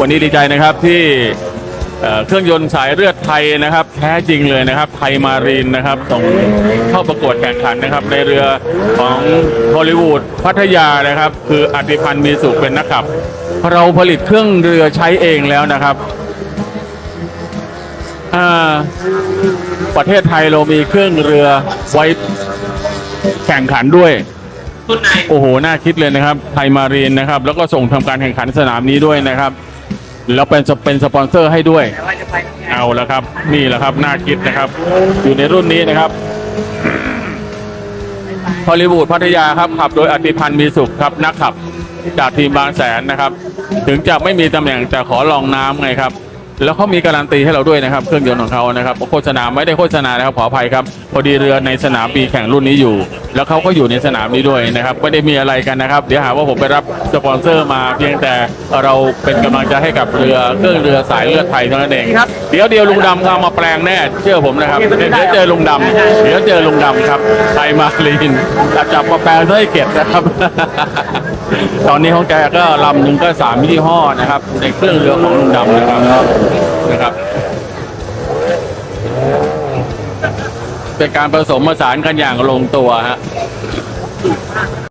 วันนี้ดีใจนะครับที่เครื่องยนต์สายเลือดไทยนะครับแท้จริงเลยนะครับ ไทยมารีนนะครับส่งเข้าประกวดแข่งขันนะครับ ในเรือของฮอลลีวูดพัทยานะครับ คืออติพันธ์มีสุขเป็นนักขับ เราผลิตเครื่องเรือใช้เองแล้วนะครับอ่าประเทศไทยเรามีเครื่องเรือไว้แข่งขันด้วย โอ้โห น่าคิดเลยนะครับ ไทยมารีนนะครับ แล้วก็ส่งทำการแข่งขันสนามนี้ด้วยนะครับ แล้วเป็นเป็นสปอนเซอร์ให้ด้วย เอาแล้วครับ นี่แหละครับ น่าคิดนะครับ อยู่ในรุ่นนี้นะครับฮอลลีวูดพัทยาครับ ขับโดยอติพันธ์มีสุขครับ นักขับ จากทีมบางแสนนะครับ ถึงจะไม่มีตำแหน่งแต่ขอลองน้ำไงครับ แล้วเขามีการันตีให้เราด้วยนะครับ เครื่องยนต์ของเขานะครับโฆษณาไม่ได้โฆษณานะครับขออภัยครับพอดีเรือในสนามปีแข่งรุ่นนี้อยู่ แล้วเขาก็อยู่ในสนามนี้ด้วยนะครับไม่ได้มีอะไรกันนะครับ เดี๋ยวหาว่าผมไปรับสปอนเซอร์มาเพียงแต่เราเป็นกำลังใจให้กับเรือเครื่องเรือสายเลือดไทยเท่านั้นเองเดี๋ยวเดียวลุงดำเอามาแปลงแน่เชื่อผมนะครับเดี๋ยวเดี๋ยวเจอลุงดำเดี๋ยวเจอลุงดำครับไทยมาลีนจับมาแปลงซะให้เก็บนะครับ ตอนนี้ของแกก็ลำหนึ่งก็สามยี่ห้อนะครับในเครื่องเรือของลุงดำนะครับนะครับ เป็นการผสมผสานกันอย่างลงตัวฮะ